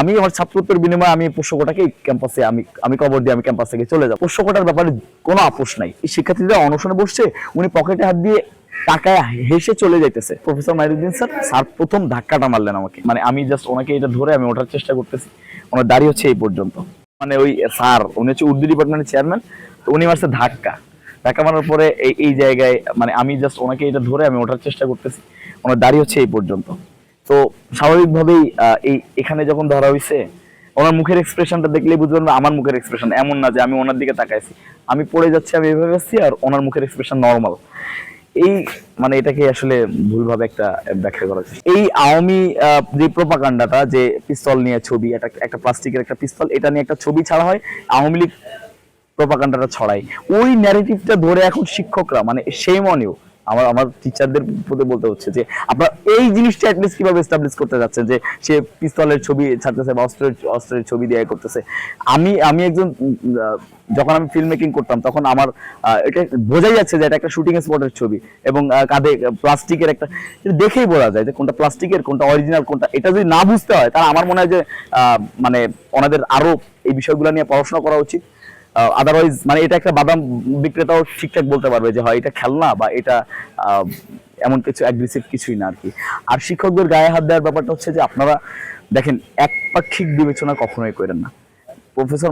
আমি আমার ছাত্রত্বের বিনিময়ে আমি পোষ্যকটাকে ক্যাম্পাসে আমি আমি কবর দিয়ে আমি ক্যাম্পাস থেকে চলে যাব। পোষ্যকটার ব্যাপারে কোনো আপোষ নাই। এই শিক্ষার্থীরা অনশনে বসছে, উনি পকেটে হাত দিয়ে টাকায় হেসে চলে যাইতেছে। প্রফেসর মাইরুদ্দিন স্যার স্যার প্রথম ধাক্কাটা মারলেন আমাকে। মানে আমি জাস্ট ওনাকে এটা ধরে আমি ওঠার চেষ্টা করতেছি। ওনার দাঁড়িয়ে হচ্ছে এই পর্যন্ত। মানে ওই স্যার, উনি হচ্ছে উর্দু ডিপার্টমেন্টের চেয়ারম্যান তো উনি মারছে ধাক্কা। ধাক্কা মারার পরে এই এই জায়গায় মানে আমি জাস্ট ওনাকে এটা ধরে আমি ওঠার চেষ্টা করতেছি। ওনার দাঁড়িয়ে হচ্ছে এই পর্যন্ত। তো স্বাভাবিকভাবেই এই এখানে যখন ধরা হয়েছে ওনার মুখের এক্সপ্রেশনটা দেখলেই বুঝতে পারবেন আমার মুখের এক্সপ্রেশন এমন না যে আমি ওনার দিকে তাকাইছি। আমি পড়ে যাচ্ছি, আমি এভাবে আসছি আর ওনার মুখের এক্সপ্রেশন নর্মাল এই মানে এটাকে আসলে ভুলভাবে একটা ব্যাখ্যা করা যায়। এই আওয়ামী যে প্রপাকাণ্ডাটা যে পিস্তল নিয়ে ছবি, একটা একটা প্লাস্টিকের একটা পিস্তল, এটা নিয়ে একটা ছবি ছাড়া হয়, আওয়ামী লীগ প্রপাকাণ্ডাটা ছড়ায়। ওই ন্যারেটিভটা ধরে এখন শিক্ষকরা মানে সেই মনেও আমার আমার টিচারদের প্রতি বলতে হচ্ছে যে, আপনারা এই জিনিসটা অ্যাটলিস্ট কীভাবে এস্টাবলিশ করতে যাচ্ছেন যে, সে পিস্তলের ছবি ছাড়তেছে বা অস্ত্রের অস্ত্রের ছবি দিয়ে করতেছে? আমি আমি একজন যখন আমি ফিল্ম মেকিং করতাম, তখন আমার এটা বোঝাই যাচ্ছে যে এটা একটা শুটিং স্পটের ছবি এবং কাঁধে প্লাস্টিকের একটা দেখেই বোঝা যায় যে কোনটা প্লাস্টিকের, কোনটা অরিজিনাল কোনটা, এটা যদি না বুঝতে হয়, তাহলে আমার মনে হয় যে মানে ওনাদের আরও এই বিষয়গুলো নিয়ে পড়াশোনা করা উচিত। আদারওয়াইজ মানে এটা একটা বাদাম বিক্রেতাও ঠিকঠাক বলতে পারবে যে, হয়, এটা খেলনা বা এটা এমন কিছু অ্যাগ্রেসিভ কিছুই না আর কি আর শিক্ষকদের গায়ে হাত দেওয়ার ব্যাপারটা হচ্ছে যে, আপনারা দেখেন, একপাক্ষিক বিবেচনা কখনোই করেন না। প্রফেসর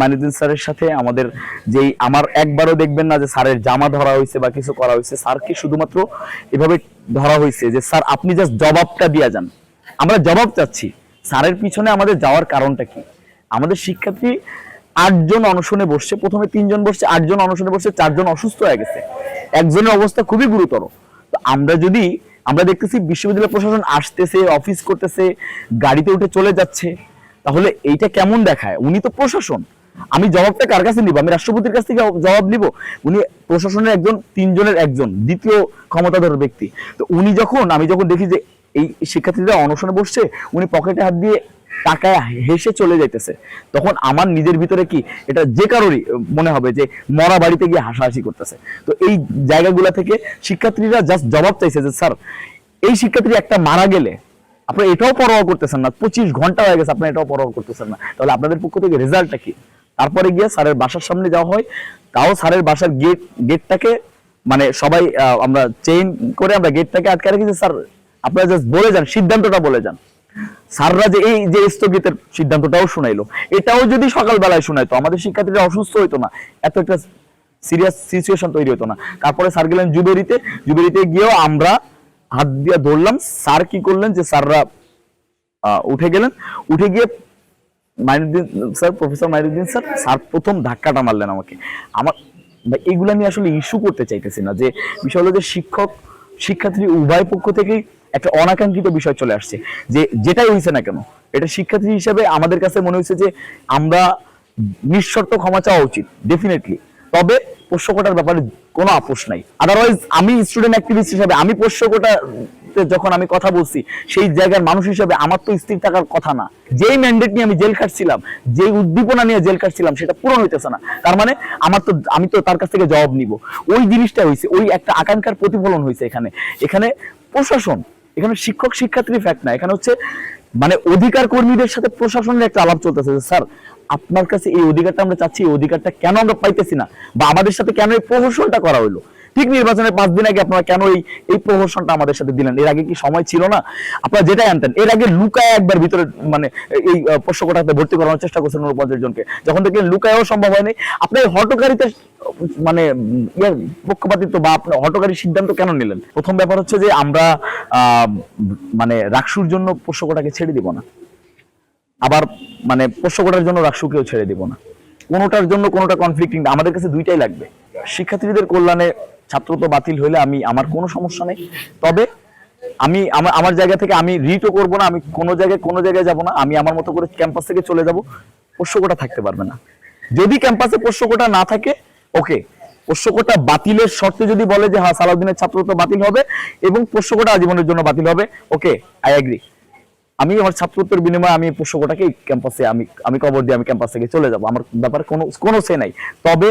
মানিউদ্দিন স্যারের সাথে আমাদের যেই, আমার একবারও দেখবেন না যে, স্যারের জামা ধরা হয়েছে বা কিছু করা হয়েছে, স্যারকে শুধুমাত্র এভাবে ধরা হয়েছে যে, স্যার, আপনি জাস্ট জবাবটা দিয়া যান। আমরা জবাব চাচ্ছি, স্যারের পিছনে আমাদের যাওয়ার কারণটা কি? আমাদের শিক্ষার্থী আটজন অনশনে বসছে, প্রথমে তিনজন বসছে, আটজন অনশনে বসছে, চারজন অসুস্থ হয়ে গেছে। একজনের অবস্থা খুবই গুরুতর। তো আমরা যদি, আমরা দেখতেছি বিশ্ববিদ্যালয় প্রশাসন আসতেছে, অফিস করতেছে, গাড়িতে উঠে চলে যাচ্ছে, তাহলে এইটা কেমন দেখায়? উনি তো প্রশাসন। আমি জবাবটা কার কাছে নিব? আমি রাষ্ট্রপতির কাছ থেকে জবাব নিব? উনি প্রশাসনের একজন, তিনজনের একজন, দ্বিতীয় ক্ষমতাধর ব্যক্তি। তো উনি যখন, আমি যখন দেখি যে এই শিক্ষার্থীরা অনশনে বসছে, উনি পকেটে হাত দিয়ে টাকায় হেসে চলে যাইতেছে। তখন আমার নিজের ভিতরে কি, এটা যে কারোরই মনে হবে যে মরা বাড়িতে গিয়ে হাসাহাসি করতেছে। তো এই জায়গাগুলো থেকে শিক্ষার্থীরা জাস্ট জবাব চাইছে যে, স্যার, এই শিক্ষার্থী একটা মারা গেলে আপনারা এটাও পরোয়া করতেছেন না, পঁচিশ ঘণ্টা হয়ে গেছে আপনারা এটাও পরোয়া করতেছেন না। তাহলে আপনাদের পক্ষ থেকে রেজাল্টটা কি? তারপরে গিয়ে স্যারের বাসার সামনে যাওয়া হয়। তাও স্যারের বাসার গেট গেটটাকে মানে সবাই আমরা চেইন করে আমরা গেটটাকে আটকে রেখেছি। স্যার, আপনারা জাস্ট বলে যান, সিদ্ধান্তটা বলে যান। স্যাররা যে এই যে স্থগিতের সিদ্ধান্তটাও শুনাইলো, এটাও যদি সকালবেলায় শুনাইতো, আমাদের শিক্ষার্থীরা অসুস্থ হইতো না, এত একটা সিরিয়াস সিচুয়েশন তৈরি হতো না। তারপরে স্যার গেলেন জুবেরিতে জুবেরিতে গিয়েও আমরা হাত দিয়ে ধরলাম, স্যার কি করলেন যে স্যাররা উঠে গেলেন, উঠে গিয়ে Mainuddin, sir, professor Mainuddin sir sir প্রথম ধাক্কাটা মারলেন আমাকে। আমার এগুলা নিয়ে আসলে ইস্যু করতে চাইতেছি না যে বিষয় হলো যে শিক্ষক শিক্ষার্থী উভয় পক্ষ থেকেই একটা অনাকাঙ্ক্ষিত বিষয় চলে আসছে। যে যেটাই হয়েছে না কেন, এটা শিক্ষার্থী হিসাবে আমাদের কাছে মনে হয়েছে যে আমরা নিঃশর্ত ক্ষমা চাওয়া উচিত ডেফিনেটলি তবে পোষ্য কোটার ব্যাপারে কোনো আপোষ নাই। আদারওয়াইজ আমি স্টুডেন্ট অ্যাক্টিভিস্ট হিসাবে, আমি পোষ্যকোটা যখন আমি কথা বলছি, সেই জায়গার মানুষ হিসেবে আমার তো স্থির থাকার কথা না। যেই ম্যান্ডেট নিয়ে আমি জেল খাটছিলাম, যেই উদ্দীপনা নিয়ে জেল খাটছিলাম, সেটা পূরণ হইতেছে না। তার মানে আমার তো, আমি তো তার কাছ থেকে জবাব নিব। ওই জিনিসটা হয়েছে ওই একটা আকাঙ্ক্ষার প্রতিফলন হয়েছে এখানে। এখানে প্রশাসন, এখানে শিক্ষক শিক্ষার্থী ফ্যাক্ট না। এখানে হচ্ছে মানে অধিকার কর্মীদের সাথে প্রশাসনের একটা আলাপ চলতেছে স্যার, আপনার কাছে এই অধিকারটা আমরা চাচ্ছি, এই অধিকারটা কেন আমরা পাইতেছি না? বা আমাদের সাথে কেন এই প্রহসনটা করা হলো ঠিক নির্বাচনের পাঁচ দিন আগে আপনারা কেন এই এই প্রহসনটা আমাদের সাথে দিলেন? এর আগে কি সময় ছিল না? আপনারা যেটাই আনতেন, এর আগে লুকায় একবার ভিতরে মানে এই পোষ্যকটাতে ভর্তি করানোর চেষ্টা করছেন উনপঞ্চাশ জনকে। যখন দেখলেন লুকায়ও সম্ভব হয়নি, আপনি এই হটকারিতে মানে ইয়ের পক্ষপাতিত্ব বা আপনার হটকারী সিদ্ধান্ত কেন নিলেন? প্রথম ব্যাপার হচ্ছে যে আমরা মানে রাকসুর জন্য পোষ্যকটাকে ছেড়ে দিব না। আবার মানে পোষ্যকটার জন্য রাকসুকেও ছেড়ে দিব না। কোনোটার জন্য কোনোটা কনফ্লিক্টিং আমাদের কাছে দুইটাই লাগবে। শিক্ষার্থীদের কল্যাণে ছাত্রত্ব বাতিল হইলে আমি, আমার কোনো সমস্যা নেই। তবে আমি আমার আমার জায়গা থেকে আমি রিটও করব না, আমি কোনো জায়গায় কোনো জায়গায় যাব না। আমি আমার মতো করে ক্যাম্পাস থেকে চলে যাব, পোষ্যকোটা থাকতে পারবে না। যদি ক্যাম্পাসে পোষ্যকোটা না থাকে, ওকে, পোষ্যকোটা বাতিলের শর্তে যদি বলে যে হ্যাঁ সালাউদ্দিনের ছাত্রত্ব বাতিল হবে এবং পোষ্যকোটা আজীবনের জন্য বাতিল হবে, ওকে, আই অ্যাগ্রি আমি আমার ছাত্রত্বের বিনিময়ে আমি পোষ্যকটাকে ক্যাম্পাসে, আমি আমি কবর দিয়ে আমি ক্যাম্পাস থেকে চলে যাব। আমার ব্যাপারে কোনো কোনো সে নাই। তবে